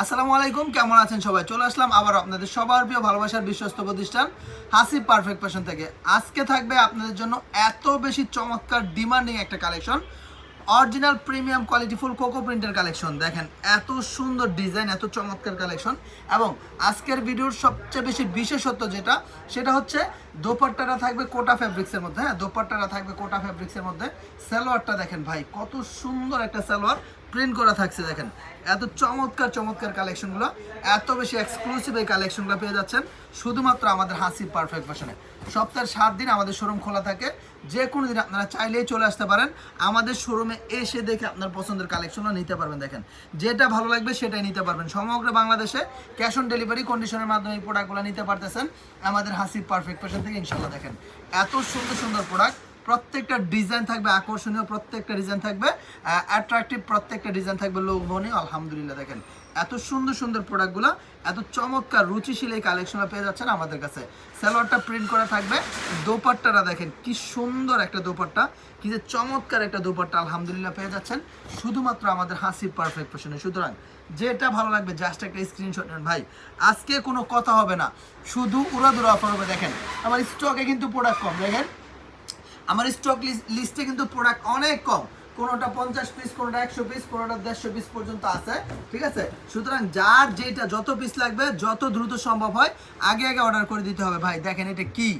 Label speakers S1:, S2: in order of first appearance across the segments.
S1: আসসালামু আলাইকুম, কেমন আছেন সবাই? চলে আসলাম আবার আপনাদের সবার প্রিয় ভালোবাসার বিশ্বস্ত প্রতিষ্ঠান হাসি পারফেক্ট ফ্যাশন থেকে। আজকে থাকবে আপনাদের জন্য এত বেশি চমৎকার ডিমান্ডিং একটা কালেকশন অরিজিনাল প্রিমিয়াম কোয়ালিটি ফুল কোকো প্রিন্টের কালেকশন। দেখেন, এত সুন্দর ডিজাইন, এত চমৎকার কালেকশন। এবং আজকের ভিডিওর সবচেয়ে বেশি বিশেষত্ব যেটা, সেটা হচ্ছে দোপাট্টাটা থাকবে কোটা ফ্যাব্রিক্সের মধ্যে হ্যাঁ? দোপাট্টাটা থাকবে কোটা ফ্যাব্রিক্সের মধ্যে। সালোয়ারটা দেখেন ভাই, কত সুন্দর একটা সালোয়ার প্রিন্ট করা থাকছে, দেখেন। এত চমৎকার চমৎকার কালেকশনগুলো, এত বেশি এক্সক্লুসিভ এই কালেকশনগুলো পেয়ে যাচ্ছেন। শুধুমাত্র আমাদের হাসি পারফেক্ট ফ্যাশনে সপ্তাহের সাত দিন আমাদের শোরুম খোলা থাকে। যে কোনো দিন আপনারা চাইলেই চলে আসতে পারেন। আমাদের শোরুমে এসে দেখে আপনার পছন্দের কালেকশনও নিতে পারবেন দেখেন। যেটা ভালো লাগবে সেটাই নিতে পারবেন। সমগ্র বাংলাদেশে ক্যাশ অন ডেলিভারি কন্ডিশনের মাধ্যমে এই প্রোডাক্টগুলো নিতে পারতেছেন। আমাদের হাসি পারফেক্ট পেশন থেকে ইনশাল্লাহ দেখেন। এত সুন্দর সুন্দর প্রোডাক্ট প্রত্যেকটা ডিজাইন থাকবে, আকর্ষণীয় প্রত্যেকটা ডিজাইন থাকবে অ্যাট্রাকটিভ প্রত্যেকটা ডিজাইন থাকবে লোভনীয়, আলহামদুলিল্লাহ দেখেন। এত সুন্দর সুন্দর প্রোডাক্টগুলো, এত চমৎকার রুচিশীল এই কালেকশনটা পেয়ে যাচ্ছেন আমাদের কাছে। সালোয়ারটা প্রিন্ট করা থাকবে, দোপাট্টাটা দেখেন কি সুন্দর একটা দোপাট্টা, কি যে চমৎকার একটা দোপাট্টা আলহামদুলিল্লাহ পেয়ে যাচ্ছেন। শুধুমাত্র আমাদের হাসি পারফেক্ট পেশনে সুতরাং যেটা ভালো লাগবে জাস্ট একটা স্ক্রিনশট নেন ভাই। আজকে কোনো কথা হবে না। শুধু উড়াদুরা অফার হবে, দেখেন। আমার স্টকে কিন্তু প্রোডাক্ট কম, দেখেন। আমার স্টক লিস্টে কিন্তু প্রোডাক্ট অনেক কম। কোনোটা পঞ্চাশ পিস কোনোটা একশো পিস কোনোটা দেড়শো পিস পর্যন্ত আছে, ঠিক আছে? সুতরাং যার যেটা যত পিস লাগবে, যত দ্রুত সম্ভব হয়, আগে আগে অর্ডার করে দিতে হবে। ভাই, দেখেন এটা কি?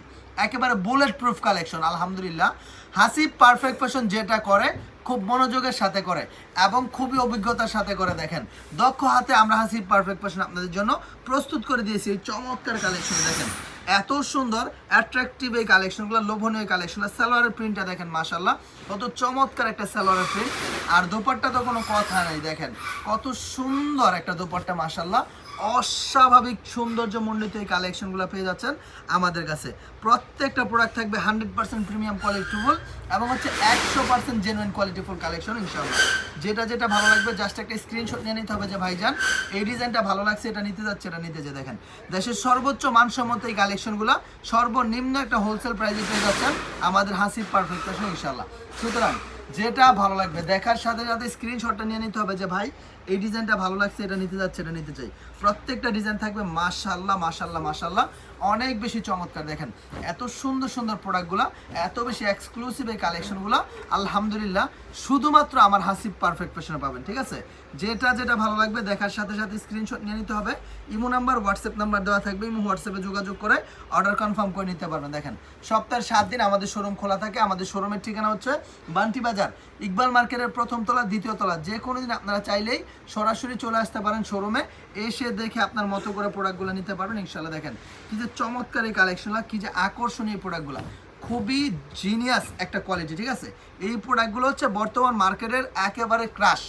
S1: একেবারে বুলেট প্রুফ কালেকশন আলহামদুলিল্লাহ। হাসিব পারফেক্ট ফ্যাশন যেটা করে, খুব মনোযোগের সাথে করে এবং খুবই অভিজ্ঞতার সাথে করে দেখেন। দক্ষ হাতে আমরা হাসিব পারফেক্ট ফ্যাশন আপনাদের জন্য প্রস্তুত করে দিয়েছি চমৎকার কালেকশন দেখেন। এত সুন্দর অ্যাট্রাকটিভ এই কালেকশনগুলো লোভনীয় কালেকশন সালোয়ারের প্রিন্টটা দেখেন মাশাল্লাহ কত চমৎকার একটা সালোয়ারের প্রিন্ট আর দোপাট্টা তো কোনো কথা নেই, দেখেন। কত সুন্দর একটা দোপাট্টা মাশাল্লাহ অস্বাভাবিক সৌন্দর্য মণ্ডিত এই কালেকশনগুলো পেয়ে যাচ্ছেন আমাদের কাছে। প্রত্যেকটা প্রোডাক্ট থাকবে হান্ড্রেড পার্সেন্ট প্রিমিয়াম কোয়ালিটিফুল এবং হচ্ছে একশো পার্সেন্ট জেনুইন কোয়ালিটিফুল কালেকশন ইনশাআল্লাহ। যেটা যেটা ভালো লাগবে জাস্ট একটা স্ক্রিনশট নিয়ে নিতে হবে যে ভাইজান, এই ডিজাইনটা ভালো লাগছে, এটা নিতে যাচ্ছে, এটা নিতে যে দেখেন, দেশের সর্বোচ্চ মানসম্মত এই কালেকশনগুলো সর্বনিম্ন একটা হোলসেল প্রাইসে পেয়ে যাচ্ছেন আমাদের হাসিব পারফেক্ট আছে ইনশাল্লাহ সুতরাং যেটা ভালো লাগবে, দেখার সাথে সাথে স্ক্রিনশটটা নিয়ে নিতে হবে যে ভাই এই ডিজাইনটা ভালো লাগছে, এটা নিতে যাচ্ছে, এটা নিতে চাই। প্রত্যেকটা ডিজাইন থাকবে মাশাল্লাহ মাশাল্লাহ মাশাল্লাহ অনেক বেশি চমৎকার, দেখেন। এত সুন্দর সুন্দর প্রোডাক্টগুলো, এত বেশি এক্সক্লুসিভ এই কালেকশনগুলো আলহামদুলিল্লাহ, শুধুমাত্র আমার হাসিব পারফেক্ট পেশনে পাবেন, ঠিক আছে? যেটা যেটা ভালো লাগবে, দেখার সাথে সাথে স্ক্রিনশট নিয়ে নিতে হবে। ইমো নাম্বার, হোয়াটসঅ্যাপ নাম্বার দেওয়া থাকবে, ইমো হোয়াটসঅ্যাপে যোগাযোগ করে অর্ডার কনফার্ম করে নিতে পারবেন, দেখেন। সপ্তাহের সাত দিন আমাদের শোরুম খোলা থাকে, আমাদের শোরুমের ঠিকানা হচ্ছে বান্টি বাজার, ইকবাল মার্কেটের প্রথম তলা, দ্বিতীয় তলা যে কোনো দিন আপনারা চাইলেই সরাসরি চলে আসতে পারেন শোরুমে এসে দেখে আপনার মতো করে প্রোডাক্টগুলো নিতে পারবেন। ইনশাল্লাহ দেখেন, কি যে চমৎকার এই কালেকশনগুলো কি যে আকর্ষণীয় প্রোডাক্টগুলো খুবই জিনিয়াস একটা কোয়ালিটি ঠিক আছে? এই প্রোডাক্টগুলো হচ্ছে বর্তমান মার্কেটের একেবারে ক্রাশ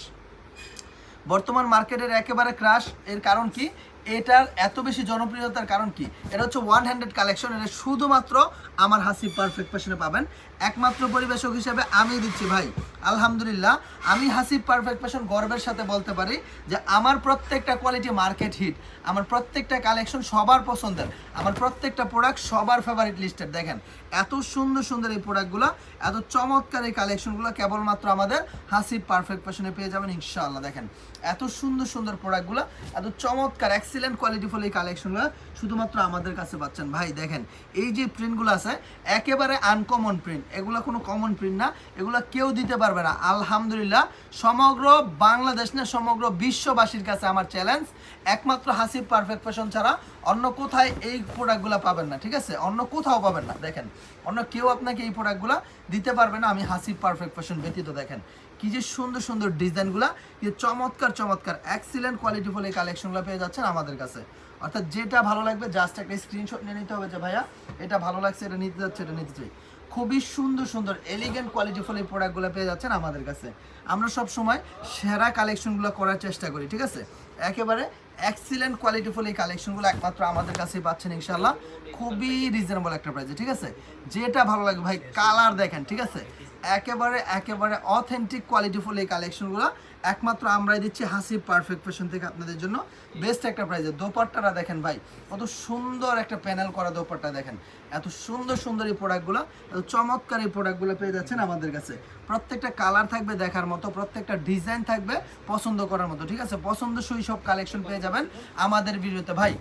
S1: বর্তমান মার্কেটের একেবারে ক্রাশ এর কারণ কি? এটার এত বেশি জনপ্রিয়তার কারণ কি? এটা হচ্ছে ওয়ান হ্যান্ডেড কালেকশন এটা শুধুমাত্র আমার হাসি পারফেক্ট পেশনে পাবেন। একমাত্র পরিবেশক হিসেবে আমি দিচ্ছি ভাই। আলহামদুলিল্লাহ, আমি হাসি পারফেক্ট পেশন গর্বের সাথে বলতে পারি যে আমার প্রত্যেকটা কোয়ালিটি মার্কেট হিট আমার প্রত্যেকটা কালেকশন সবার পছন্দের, আমার প্রত্যেকটা প্রোডাক্ট সবার ফেভারিট লিস্টের দেখেন, এত সুন্দর সুন্দর এই প্রোডাক্টগুলো এত চমৎকার এই কালেকশনগুলো কেবলমাত্র আমাদের হাসি পারফেক্ট পেশনে পেয়ে যাবেন ইনশাআল্লাহ। দেখেন, এত সুন্দর সুন্দর প্রোডাক্টগুলো এত চমৎকার এক্সিলেন্ট কোয়ালিটিফুল এই কালেকশনগুলো শুধুমাত্র আমাদের কাছে পাচ্ছেন। ভাই, দেখেন, এই যে প্রিন্টগুলো আছে, একেবারে আনকমন প্রিন্ট এগুলো কোনো কমন প্রিন্ট না, এগুলো কেউ দিতে পারবে না। আলহামদুলিল্লাহ, সমগ্র বাংলাদেশ না, সমগ্র বিশ্ববাসীর কাছে আমার চ্যালেঞ্জ একমাত্র হাসিব পারফেক্ট ফ্যাশন ছাড়া অন্য কোথায় এই প্রোডাক্টগুলো পাবেন না, ঠিক আছে? অন্য কোথাও পাবেন না, দেখেন। অন্য কেউ আপনাকে এই প্রোডাক্টগুলো দিতে পারবে না, আমি হাসিব পারফেক্ট ফ্যাশন ব্যতীত, দেখেন। কি যে সুন্দর সুন্দর ডিজাইনগুলো, কি চমৎকার চমৎকার এক্সিলেন্ট কোয়ালিটিফুল এই কালেকশনগুলো পেয়ে যাচ্ছেন আমাদের কাছে। অর্থাৎ যেটা ভালো লাগবে জাস্ট একটা স্ক্রিনশট নিয়ে নিতে হবে যে, ভাইয়া, এটা ভালো লাগছে, এটা নিতে যাচ্ছে, এটা নিতে চাই খুবই সুন্দর সুন্দর এলিগেন্ট কোয়ালিটি কোয়ালিটিফুল এই প্রোডাক্টগুলো পেয়ে যাচ্ছেন আমাদের কাছে। আমরা সব সময় সেরা কালেকশনগুলো করার চেষ্টা করি, ঠিক আছে? একেবারে এক্সিলেন্ট কোয়ালিটিফুল এই কালেকশনগুলো একমাত্র আমাদের কাছেই পাচ্ছেন ইনশাল্লাহ খুবই রিজনেবল একটা প্রাইসে ঠিক আছে? যেটা ভালো লাগবে ভাই কালার দেখেন, ঠিক আছে? একেবারে একেবারে অথেন্টিক কোয়ালিটিফুল এই কালেকশনগুলো একমাত্র আমরাই দিচ্ছি হাসি পারফেক্ট ফ্যাশন থেকে আপনাদের জন্য। বেস্ট একটা প্রাইজে দোপাট্টারা দেখেন ভাই, কত সুন্দর একটা প্যানেল করা দোপাট্টা দেখেন। এত সুন্দর সুন্দর এই প্রোডাক্টগুলো এত চমৎকার এই প্রোডাক্টগুলো পেয়ে যাচ্ছেন আমাদের কাছে। প্রত্যেকটা কালার থাকবে দেখার মতো, প্রত্যেকটা ডিজাইন থাকবে পছন্দ করার মতো, ঠিক আছে? পছন্দসই সব কালেকশন পেয়ে যাবেন আমাদের ভিডিওতে ভাই,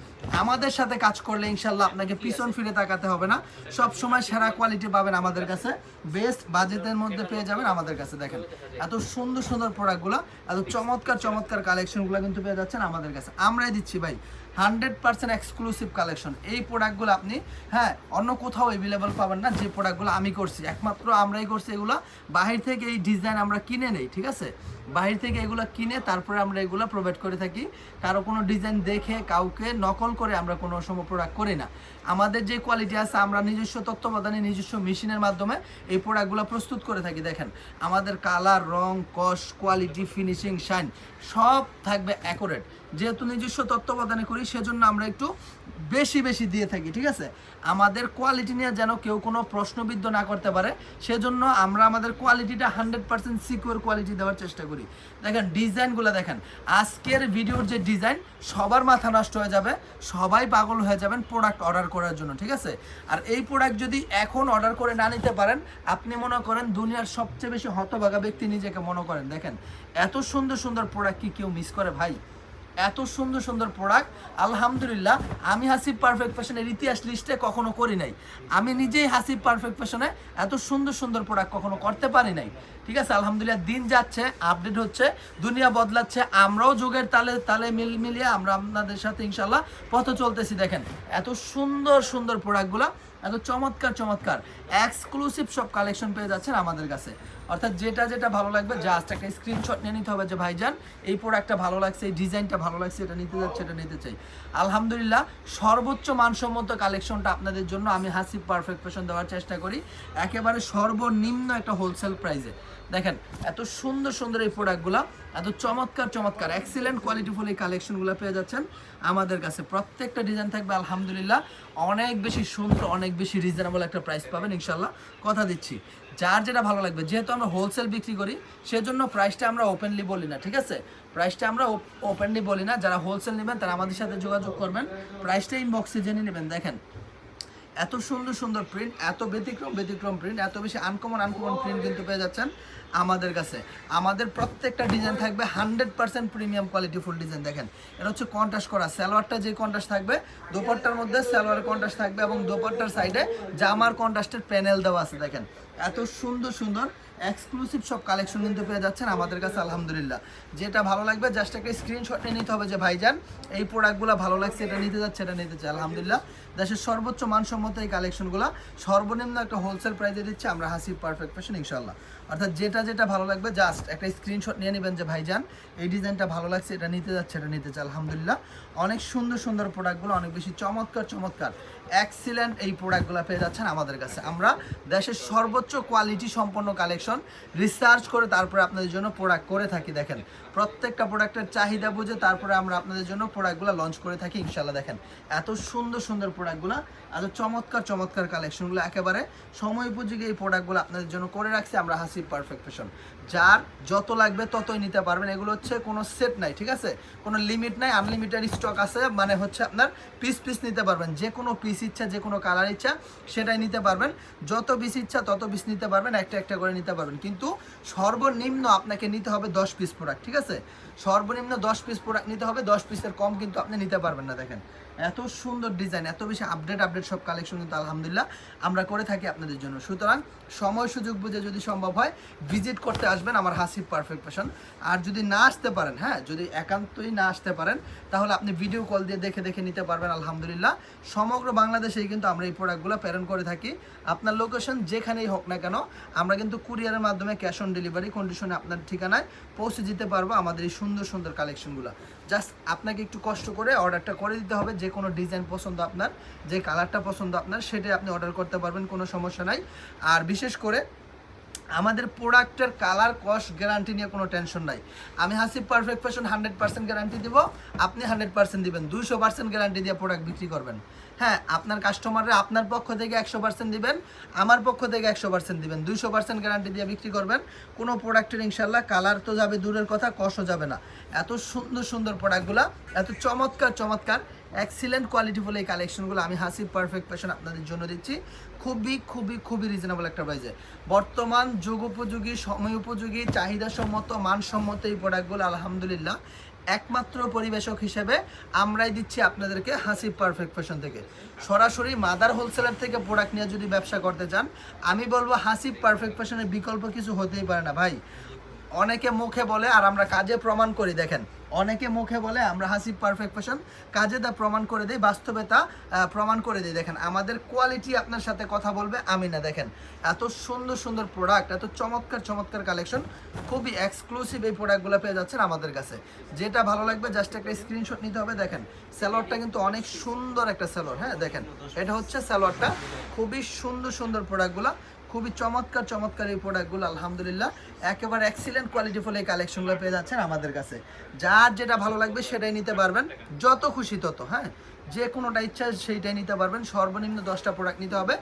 S1: আমাদের সাথে কাজ করলে ইনশাল্লাহ আপনাকে পিছন ফিরে তাকাতে হবে না। সব সময় সেরা কোয়ালিটি পাবেন আমাদের কাছে। বেস্ট বাজেটের মধ্যে পেয়ে যাবেন আমাদের কাছে, দেখেন। এত সুন্দর সুন্দর প্রোডাক্টগুলো এত চমৎকার চমৎকার কালেকশনগুলো কিন্তু পেয়ে যাচ্ছেন আমাদের কাছে। আমরাই দিচ্ছি ভাই। হান্ড্রেড পার্সেন্ট এক্সক্লুসিভ কালেকশন এই প্রোডাক্টগুলো আপনি হ্যাঁ অন্য কোথাও অ্যাভেলেবল পাবেন না, যে প্রোডাক্টগুলো আমি করছি। একমাত্র আমরাই করছি এগুলো। বাহির থেকে এই ডিজাইন আমরা কিনে নেই, ঠিক আছে? বাহির থেকে এগুলো কিনে তারপরে আমরা এগুলো প্রোভাইড করে থাকি। কারও কোনো ডিজাইন দেখে কাউকে নকল করে আমরা কোনো সময় প্রোডাক্ট করি না। আমাদের যে কোয়ালিটি আছে, আমরা নিজস্ব তত্ত্বাবধানে, নিজস্ব মেশিনের মাধ্যমে এই প্রোডাক্টগুলো প্রস্তুত করে থাকি। দেখেন, আমাদের কালার রং কস কোয়ালিটি ফিনিশিং শাইন সব থাকবে অ্যাকোরেট যেহেতু নিজস্ব তত্ত্বাবধানে করি সেজন্য আমরা একটু বেশি বেশি দিয়ে থাকি, ঠিক আছে? আমাদের কোয়ালিটি নিয়ে যেন কেউ কোনো প্রশ্নবিদ্ধ না করতে পারে, সেজন্য আমরা আমাদের কোয়ালিটিটা হান্ড্রেড পার্সেন্ট সিকিউর কোয়ালিটি দেওয়ার চেষ্টা করি। দেখেন ডিজাইনগুলো দেখেন, আজকের ভিডিওর যে ডিজাইন সবার মাথা নষ্ট হয়ে যাবে, সবাই পাগল হয়ে যাবেন প্রোডাক্ট অর্ডার করার জন্য, ঠিক আছে? আর এই প্রোডাক্ট যদি এখন অর্ডার করে না নিতে পারেন, আপনি মনে করেন দুনিয়ার সবচেয়ে বেশি হতভাগা ব্যক্তি নিজেকে মনে করেন। দেখেন, এত সুন্দর সুন্দর প্রোডাক্ট কি কেউ মিস করে ভাই? এত সুন্দর সুন্দর প্রোডাক্ট আলহামদুলিল্লাহ, আমি হাসিব পারফেক্ট ফ্যাশনের ইতিহাস লিস্টে কখনো করি নাই। আমি নিজেই হাসিব পারফেক্ট ফ্যাশনে এত সুন্দর সুন্দর প্রোডাক্ট কখনো করতে পারি নাই। ঠিক আছে, আলহামদুলিল্লাহ, দিন যাচ্ছে আপডেট হচ্ছে, দুনিয়া বদলাচ্ছে, আমরাও যুগের তালে তালে মিল মিলিয়ে আমরা আপনাদের সাথে ইনশাল্লাহ পথ চলতেছি। দেখেন, এত সুন্দর সুন্দর প্রোডাক্টগুলো এত চমৎকার চমৎকার এক্সক্লুসিভ সব কালেকশন পেয়ে যাচ্ছেন আমাদের কাছে। অর্থাৎ যেটা যেটা ভালো লাগবে জাস্ট একটা স্ক্রিনশট নিয়ে নিতে হবে যে, ভাইজান, এই প্রোডাক্টটা ভালো লাগছে, এই ডিজাইনটা ভালো লাগছে, এটা নিতে যাচ্ছে, এটা নিতে চাই। আলহামদুলিল্লাহ, সর্বোচ্চ মানসম্মত কালেকশনটা আপনাদের জন্য আমি হাসি পারফেক্ট ফ্যাশন দেওয়ার চেষ্টা করি। একেবারে সর্বনিম্ন একটা হোলসেল প্রাইসে দেখেন, এত সুন্দর সুন্দর এই প্রোডাক্টগুলো এত চমৎকার চমৎকার এক্সিলেন্ট কোয়ালিটিফুল এই কালেকশনগুলো পেয়ে যাচ্ছেন। আমাদের কাছে প্রত্যেকটা ডিজাইন থাকবে, আলহামদুলিল্লাহ। অনেক বেশি সুন্দর, অনেক বেশি রিজনেবল একটা প্রাইস পাবেন ইনশাল্লাহ কথা দিচ্ছি যার যেটা ভালো লাগবে, যেহেতু আমরা হোলসেল বিক্রি করি, সেজন্য প্রাইসটা আমরা ওপেনলি বলি না, ঠিক আছে? প্রাইসটা আমরা ওপেনলি বলি না, যারা হোলসেল নেবেন তারা আমাদের সাথে যোগাযোগ করবেন প্রাইসটা ইনবক্সে জেনে নেবেন, দেখেন। এত সুন্দর সুন্দর প্রিন্ট এত ব্যতিক্রম ব্যতিক্রম প্রিন্ট এত বেশি আনকমন আনকমন প্রিন্ট কিন্তু পেয়ে যাচ্ছেন আমাদের কাছে। আমাদের প্রত্যেকটা ডিজাইন থাকবে হান্ড্রেড পার্সেন্ট প্রিমিয়াম কোয়ালিটি ফুল ডিজাইন দেখেন। এটা হচ্ছে কন্ট্রাস্ট করা, সালোয়ারটা যে কন্ট্রাস্ট থাকবে, দোপাট্টার মধ্যে সালোয়ারের কন্ট্রাস্ট থাকবে এবং দোপাট্টার সাইডে জামার কন্ট্রাস্টের প্যানেল দেওয়া আছে, দেখেন। এত সুন্দর সুন্দর এক্সক্লুসিভ সব কালেকশন কিন্তু পেয়ে যাচ্ছেন আমাদের কাছে, আলহামদুলিল্লাহ। যেটা ভালো লাগবে জাস্ট একটা স্ক্রিনশট নিতে হবে যে ভাইজান, এই প্রোডাক্টগুলো ভালো লাগছে, এটা নিতে যাচ্ছে, এটা নিতে চাই আলহামদুলিল্লাহ। দেশের সর্বোচ্চ মানসম্মত এই কালেকশনগুলো সর্বনিম্ন একটা হোলসেল প্রাইজে দিচ্ছে, আমরা হাসি পারফেক্ট ফ্যাশন ইনশাল্লাহ অর্থাৎ যেটা যেটা ভালো লাগবে জাস্ট একটা স্ক্রিনশট নিয়ে নেবেন যে, ভাইজান, এই ডিজাইনটা ভালো লাগছে, এটা নিতে যাচ্ছে, এটা নিতে চাই। আলহামদুলিল্লাহ। অনেক সুন্দর সুন্দর প্রোডাক্টগুলো অনেক বেশি চমৎকার চমৎকার এক্সিলেন্ট এই প্রোডাক্টগুলো পেয়ে যাচ্ছেন আমাদের কাছে। আমরা দেশের সর্বোচ্চ কোয়ালিটি সম্পন্ন কালেকশন রিসার্চ করে তারপরে আপনাদের জন্য প্রোডাক্ট করে থাকি, দেখেন। প্রত্যেকটা প্রোডাক্টের চাহিদা বুঝে তারপরে আমরা আপনাদের জন্য প্রোডাক্টগুলো লঞ্চ করে থাকি ইনশাল্লাহ দেখেন। এত সুন্দর সুন্দর প্রোডাক্টগুলো এত চমৎকার চমৎকার কালেকশনগুলো একেবারে সময় উপযোগী এই প্রোডাক্টগুলো আপনাদের জন্য করে রাখছি। আমরা হাসি পারফেক্ট ফ্যাশন যার যত লাগবে ততই নিতে পারবেন। এগুলো হচ্ছে কোনো সেট নাই, ঠিক আছে? কোনো লিমিট নাই আনলিমিটেড স্টক আছে মানে হচ্ছে আপনার পিস পিস নিতে পারবেন। যে কোনো পিস ইচ্ছা, যে কোনো কালার ইচ্ছা, সেটাই নিতে পারবেন। যত পিস ইচ্ছা, তত পিস নিতে পারবেন, একটা একটা করে নিতে পারবেন। কিন্তু সর্বনিম্ন আপনাকে নিতে হবে দশ পিস প্রোডাক্ট ঠিক আছে? সর্বনিম্ন দশ পিস প্রোডাক্ট নিতে হবে, দশ পিসের কম কিন্তু আপনি নিতে পারবেন না, দেখেন। এত সুন্দর ডিজাইন, এত বেশি আপডেট আপডেট সব কালেকশন কিন্তু আলহামদুলিল্লাহ আমরা করে থাকি আপনাদের জন্য। সুতরাং সময় সুযোগ বুঝে যদি সম্ভব হয় ভিজিট করতে আসবেন আমার হাসিব পারফেক্ট ফ্যাশন আর যদি না আসতে পারেন হ্যাঁ যদি একান্তই না আসতে পারেন, তাহলে আপনি ভিডিও কল দিয়ে দেখে দেখে নিতে পারবেন আলহামদুলিল্লাহ। সমগ্র বাংলাদেশেই কিন্তু আমরা এই প্রোডাক্টগুলো প্রেরণ করে থাকি। আপনার লোকেশন যেখানেই হোক না কেন, আমরা কিন্তু কুরিয়ারের মাধ্যমে ক্যাশ অন ডেলিভারি কন্ডিশনে আপনার ঠিকানায় পৌঁছে দিতে পারব আমাদের এই সুন্দর সুন্দর কালেকশনগুলো জাস্ট আপনাকে একটু কষ্ট করে অর্ডারটা করে দিতে হবে, যে কোনো ডিজাইন পছন্দ আপনার, যে কালারটা পছন্দ আপনার, সেটাই আপনি অর্ডার করতে পারবেন, কোনো সমস্যা নাই। আর বিশেষ করে আমাদের প্রোডাক্টের কালার কস্ট গ্যারান্টি নিয়ে কোনো টেনশন নাই। আমি Hasib perfect fashion hundred percent guarantee দিব, আপনি হান্ড্রেড পার্সেন্ট দিবেন, দুইশো পার্সেন্ট গ্যারান্টি দিয়ে প্রোডাক্ট বিক্রি করবেন। হ্যাঁ আপনার কাস্টমাররা আপনার পক্ষ থেকে একশো পার্সেন্ট দিবেন, আমার পক্ষ থেকে একশো পার্সেন্ট দিবেন, দুইশো পার্সেন্ট গ্যারান্টি দিয়ে বিক্রি করবেন। কোনো প্রোডাক্টের ইনশাল্লাহ কালার তো যাবে, দূরের কথা কষও যাবে না। এত সুন্দর সুন্দর প্রোডাক্টগুলো এত চমৎকার চমৎকার এক্সিলেন্ট কোয়ালিটিফুল এই কালেকশনগুলো আমি হাসিব পারফেক্ট ফ্যাশন আপনাদের জন্য দিচ্ছি। খুবই খুবই খুবই রিজনেবল একটা প্রাইসে বর্তমান যুগ উপযোগী, সময় উপযোগী চাহিদা সম্মত মানসম্মত এই প্রোডাক্টগুলো আলহামদুলিল্লাহ একমাত্র পরিবেশক হিসেবে আমরাই দিচ্ছি আপনাদেরকে হাসিব পারফেক্ট ফ্যাশন থেকে। সরাসরি মাদার হোলসেলার থেকে প্রোডাক্ট নিয়ে যদি ব্যবসা করতে চান, আমি বলব হাসিব পারফেক্ট ফ্যাশনের বিকল্প কিছু হতেই পারে না ভাই। অনেকে মুখে বলে, আর আমরা কাজে প্রমাণ করি, দেখেন। অনেকে মুখে বলে, আমরা হাসিব পারফেক্ট ফ্যাশন কাজে তা প্রমাণ করে দিই, বাস্তবে তা প্রমাণ করে দিই। দেখেন, আমাদের কোয়ালিটি আপনার সাথে কথা বলবে আমি না দেখেন। এত সুন্দর সুন্দর প্রোডাক্ট এত চমৎকার চমৎকার কালেকশন খুবই এক্সক্লুসিভ এই প্রোডাক্টগুলো পেয়ে যাচ্ছেন আমাদের কাছে। যেটা ভালো লাগবে জাস্ট একটা স্ক্রিনশট নিতে হবে। দেখেন স্যালোয়ারটা কিন্তু অনেক সুন্দর একটা স্যালোয়ার হ্যাঁ দেখেন। এটা হচ্ছে স্যালোয়ারটা খুবই সুন্দর সুন্দর প্রোডাক্টগুলো খুবই চমৎকার চমৎকার এই প্রোডাক্টগুলো আলহামদুলিল্লাহ। একেবারে এক্সিলেন্ট কোয়ালিটিফুল এই কালেকশনগুলো পেয়ে যাচ্ছেন আমাদের কাছে। যার যেটা ভালো লাগবে সেটাই নিতে পারবেন, যত খুশি তত হ্যাঁ? যে কোনোটা ইচ্ছা সেইটাই নিতে পারবেন, সর্বনিম্ন দশটা প্রোডাক্ট নিতে হবে।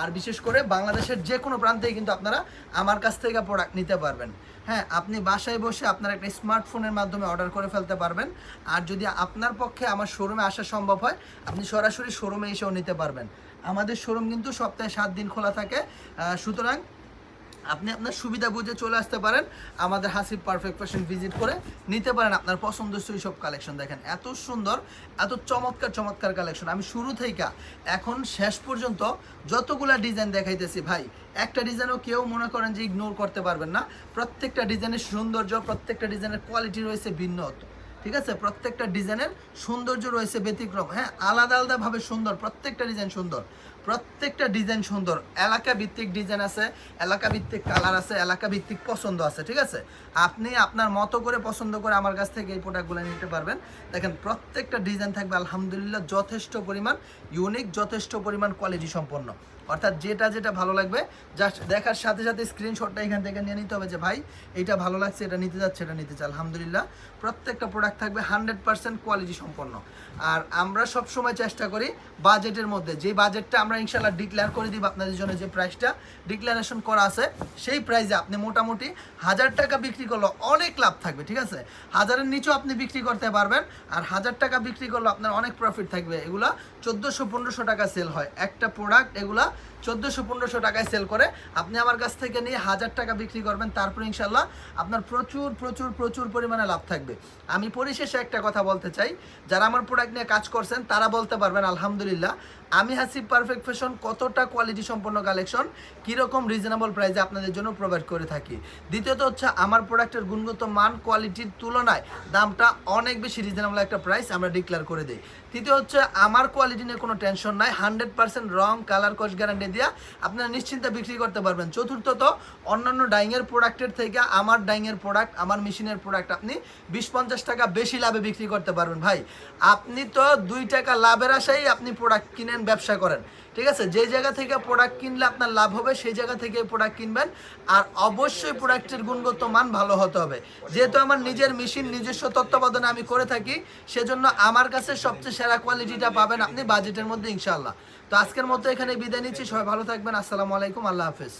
S1: আর বিশেষ করে বাংলাদেশের যে কোনো প্রান্তেই কিন্তু আপনারা আমার কাছ থেকে প্রোডাক্ট নিতে পারবেন। হ্যাঁ আপনি বাসায় বসে আপনার একটা স্মার্টফোনের মাধ্যমে অর্ডার করে ফেলতে পারবেন। আর যদি আপনার পক্ষে আমার শোরুমে আসা সম্ভব হয়, আপনি সরাসরি শোরুমে এসেও নিতে পারবেন। আমাদের শোরুম কিন্তু সপ্তাহে সাত দিন খোলা থাকে। সুতরাং আপনি আপনার সুবিধা বুঝে চলে আসতে পারেন আমাদের হাসিব পারফেক্ট ফ্যাশন ভিজিট করে। নিতে পারেন আপনার পছন্দসই সব কালেকশন দেখেন। এত সুন্দর, এত চমৎকার চমৎকার কালেকশন আমি শুরু থেকে এখন শেষ পর্যন্ত যতগুলা ডিজাইন দেখাইতেছি, ভাই, একটা ডিজাইনও কেউ মনে করেন যে ইগনোর করতে পারবেন না। প্রত্যেকটা ডিজাইনের সৌন্দর্য, প্রত্যেকটা ডিজাইনের কোয়ালিটি রয়েছে ভিন্ন ঠিক আছে? প্রত্যেকটা ডিজাইনের সৌন্দর্য রয়েছে ব্যতিক্রম। হ্যাঁ আলাদা আলাদাভাবে সুন্দর, প্রত্যেকটা ডিজাইন সুন্দর। প্রত্যেকটা ডিজাইন সুন্দর। এলাকা ভিত্তিক ডিজাইন আছে এলাকা ভিত্তিক কালার আছে এলাকা ভিত্তিক পছন্দ আছে, ঠিক আছে? আপনি আপনার মতো করে পছন্দ করে আমার কাছ থেকে এই প্রোডাক্টগুলো নিতে পারবেন। দেখেন, প্রত্যেকটা ডিজাইন থাকবে, আলহামদুলিল্লাহ, যথেষ্ট পরিমাণ ইউনিক যথেষ্ট পরিমাণ কোয়ালিটি সম্পন্ন। অর্থাৎ যেটা যেটা ভালো লাগবে জাস্ট দেখার সাথে সাথে স্ক্রিনশটটা এখান থেকে নিয়ে নিতে হবে যে, ভাই এটা ভালো লাগছে, এটা নিতে যাচ্ছে, এটা নিতে চাই আলহামদুলিল্লাহ, প্রত্যেকটা প্রোডাক্ট থাকবে হান্ড্রেড পার্সেন্ট কোয়ালিটি সম্পন্ন। আর আমরা সব সময় চেষ্টা করি বাজেটের মধ্যে, যে বাজেটটা আমরা ইনশাল্লাহ ডিক্লেয়ার করে দিব আপনাদের জন্য যে প্রাইসটা ডিক্লারেশন করা আছে, সেই প্রাইসে আপনি মোটামুটি হাজার টাকা বিক্রি করলে অনেক লাভ থাকবে, ঠিক আছে? হাজারের নিচেও আপনি বিক্রি করতে পারবেন, আর হাজার টাকা বিক্রি করলে আপনার অনেক প্রফিট থাকবে। এগুলা চোদ্দোশো পনেরোশো টাকা সেল হয়। একটা প্রোডাক্ট এগুলা চোদ্দোশো পনেরোশো টাকায় সেল করে। আপনি আমার কাছ থেকে নিয়ে হাজার টাকা বিক্রি করবেন, তারপর ইনশাল্লাহ আপনার প্রচুর প্রচুর প্রচুর পরিমাণে লাভ থাকবে। আমি পরিশেষে একটা কথা বলতে চাই, যারা আমার প্রোডাক্ট নিয়ে কাজ করছেন, তারা বলতে পারবেন, আলহামদুলিল্লাহ, আমি হাসিব পারফেক্ট ফ্যাশন কতটা কোয়ালিটি সম্পন্ন কালেকশন কীরকম রিজনেবল প্রাইসে আপনাদের জন্য প্রোভাইড করে থাকি? দ্বিতীয়ত হচ্ছে, আমার প্রোডাক্টের গুণগত মান কোয়ালিটির তুলনায় দামটা অনেক বেশি রিজনেবল একটা প্রাইস আমরা ডিক্লেয়ার করে দিই। তৃতীয় হচ্ছে, আমার কোয়ালিটি নিয়ে কোনো টেনশন নাই হান্ড্রেড পার্সেন্ট রং কালার কস্ট গ্যারান্টি দিয়া আপনারা নিশ্চিন্তে বিক্রি করতে পারবেন। চতুর্থত, অন্যান্য ডাইংয়ের প্রোডাক্টের থেকে আমার ডাইংয়ের প্রোডাক্ট আমার মেশিনের প্রোডাক্ট আপনি বিশ পঞ্চাশ টাকা বেশি লাভে বিক্রি করতে পারবেন। ভাই, আপনি তো দুই টাকা লাভের আশাই আপনি প্রোডাক্ট কিনেন, ব্যবসা করেন। ঠিক আছে? যে জায়গা থেকে প্রোডাক্ট কিনলে আপনার লাভ হবে, সেই জায়গা থেকে প্রোডাক্ট কিনবেন। আর অবশ্যই প্রোডাক্টের গুণগত মান ভালো হতে হবে। যেহেতু আমার নিজের মেশিন নিজস্ব তত্ত্বাবধানে আমি করে থাকি, সেজন্য আমার কাছে সবচেয়ে সেরা কোয়ালিটিটা পাবেন আপনি বাজেটের মধ্যে ইনশাল্লাহ তো আজকের মতো এখানে বিদায় নিচ্ছি। সবাই ভালো থাকবেন। আসসালামু আলাইকুম। আল্লাহ হাফেজ।